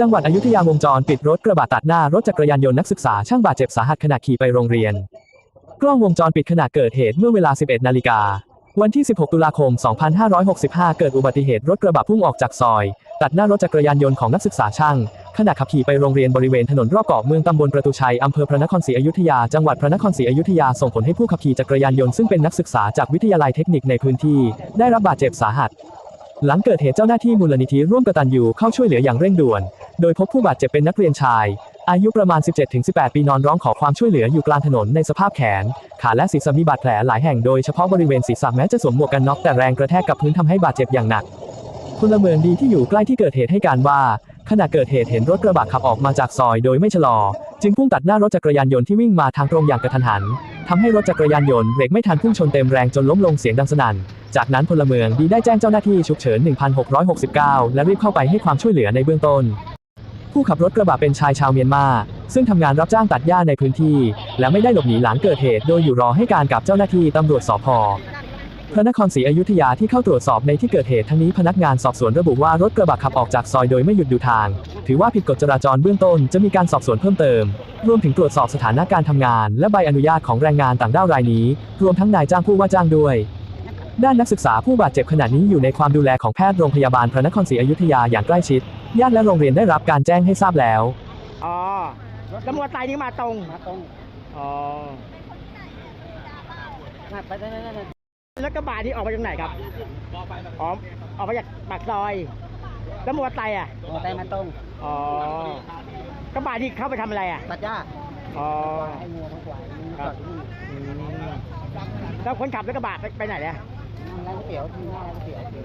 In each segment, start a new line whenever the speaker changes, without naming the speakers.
จังหวัดอยุธยาวงจรปิดรถกระบะตัดหน้ารถจักรยานยนต์นักศึกษาช่างบาดเจ็บสาหัสขณะขี่ไปโรงเรียน กล้องวงจรปิดขณะเกิดเหตุเมื่อเวลา 11 นาฬิกา วันที่ 16 ตุลาคม 2565 เกิดอุบัติเหตุรถกระบะพุ่งออกจากซอย ตัดหน้ารถจักรยานยนต์ของนักศึกษาช่าง ขณะขับขี่ไปโรงเรียนบริเวณถนนรอบเกาะเมืองตำบลประตูชัยอำเภอพระนครศรีอยุธยาจังหวัดพระนครศรีอยุธยาส่งผลให้ผู้ขับขี่จักรยานยนต์ซึ่งเป็นนักศึกษาจากวิทยาลัยเทคนิคในพื้นที่ ได้รับบาดเจ็บสาหัส หลังเกิดเหตุเจ้าหน้าที่มูลนิธิร่วมกตัญญูเข้าช่วยเหลืออย่างเร่งด่วน โดยพบผู้บาดเจ็บเป็นนักเรียนชาย อายุประมาณ 17-18 ปีนอนร้องขอความช่วยเหลืออยู่กลางถนนในสภาพแขน ขาและศีรษะมีบาดแผลหลายแห่งโดยเฉพาะบริเวณศีรษะแม้จะสวมหมวกกันน็อกแต่แรงกระแทกกับพื้นทำให้บาดเจ็บอย่างหนักพลเมืองดีที่อยู่ใกล้ที่เกิดเหตุให้การว่า ขณะเกิดเหตุเห็นรถกระบะขับออกมาจากซอยโดยไม่ชะลอ จึงพุ่งตัดหน้ารถจักรยานยนต์ที่วิ่งมาทางตรงอย่างกระทันหันทำให้รถจักรยานยนต์เบรกไม่ทันพุ่งชนเต็มแรงจนล้มลงเสียงดังสนั่น จากนั้นพลเมืองดีได้แจ้งเจ้าหน้าที่ฉุกเฉิน 1669 และรีบเข้าไปให้ความช่วยเหลือในเบื้องต้น ผู้ขับรถกระบะเป็นชายชาวเมียนมา ซึ่งทำงานรับจ้างตัดหญ้าในพื้นที่ และไม่ได้หลบหนีหลังเกิดเหตุ โดยอยู่รอให้การกับเจ้าหน้าที่ตำรวจสพพระนครศรีอยุธยาที่เข้าตรวจสอบในที่เกิดเหตุทั้งนี้พนักงานสอบสวนระบุว่ารถกระบะขับออกจากซอยโดยไม่หยุดดูทาง ถือว่าผิดกฎจราจรเบื้องต้นจะมีการสอบสวนเพิ่มเติม รวมถึงตรวจสอบสถานะการทำงาน และใบอนุญาตของแรงงานต่างด้าวรายนี้ รวมทั้งนายจ้างผู้ว่าจ้างด้วย ด้านนักศึกษาผู้บาดเจ็บขณะนี้อยู่ในความดูแลของแพทย์โรงพยาบาลพระนครศรีอยุธยาอย่างใกล้ชิด ญาติและโรงเรียนได้รับการแจ้งให้ทราบแล้ว
อ๋อแล้วมอเตอร์ไซค์นี่มาตรง
มาตรง
อ๋อ
มาไปได้ได้ได้
แล้วกระบะนี่ออกมาจากไหนครับอ๋อออกมาจากปากซอย แล้วมอเตอร์ไซค์อะ
มอไซค์มาตรง
อ๋อกระบะนี่เข้าไปทำอะไรอะ
ตัดหญ้า
อ๋อ
ให้งัวของควายมัน
ค
จ
รั
อบดอยู่นี่
อืมแล้วคนขับแล้วกระบะไปไปไหนเนี่ย
นั่งร้านก๋วยเตี๋ยวที่หน้าร้านก๋วยเตี๋ยว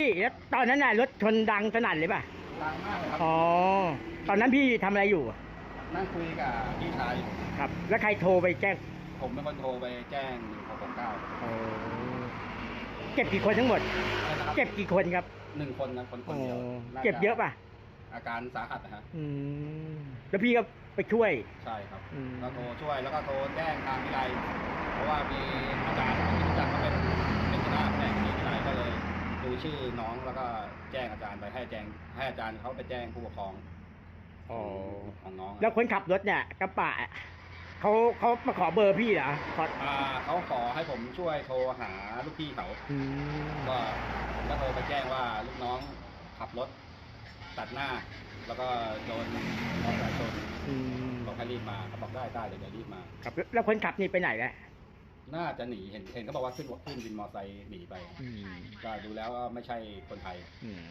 พี่แล้วตอนนั้นน่ะรถชนดังสนั่นเลยป่ะ
ดังมากเลยครับ
อ๋อ ตอนนั้นพี่ทำอะไรอยู่อะ
นั่งคุยกับพี่ชาย
ครับ แล้วใครโทรไปแจ้ง
ผมเป็นคนโทรไปแจ้ง1669
อ๋อเก็บกี่คนทั้งหมดเก็บกี่คนครับ
หนึ่งคนนะคนคน
อ๋อ
เดียวน่าจ
เก็บเยอะป่ะ
อาการสาหัสนะฮะ
อืม แล้วพี่ก็ไปช่วย
ใช่ครับ
อืม
ก็โทรช่วยแล้วก็โทรแจ้งทางวิไลเพราะว่ามีอาจารย์ ชื่อน้องแล้วก็แจ้งอาจารย์ไปให้แจ้งให้อาจารย์เขาไปแจ้งผู้ปกครอง
อ๋อ
ของน้องอะ
แล้วคนขับรถเนี่ยกระบะเขาเขามาขอเบอร์พี่เหรอขอ
อ่าเขาขอให้ผมช่วยโทรหาลูกพี่เขา
อืม
ก็ก็โทรไปแจ้งว่าลูกน้องขับรถตัดหน้า แล้วก็โดนมอเตอร์ไซค์ชน
อืม
บอกให้รีบมาเขาบอกได้ได้เดี๋ยวเดี๋ยวรีบมา
ครับแล้วคนขับนี่ไปไหนแล้ว
น่าจะหนีเห็นเห็นเขาบอกว่าขึ้นรถขึ้นวินมอเตอร์ไซค์หนีไป
อืม
ก็ดูแล้วว่าไม่ใช่คนไทย
อืม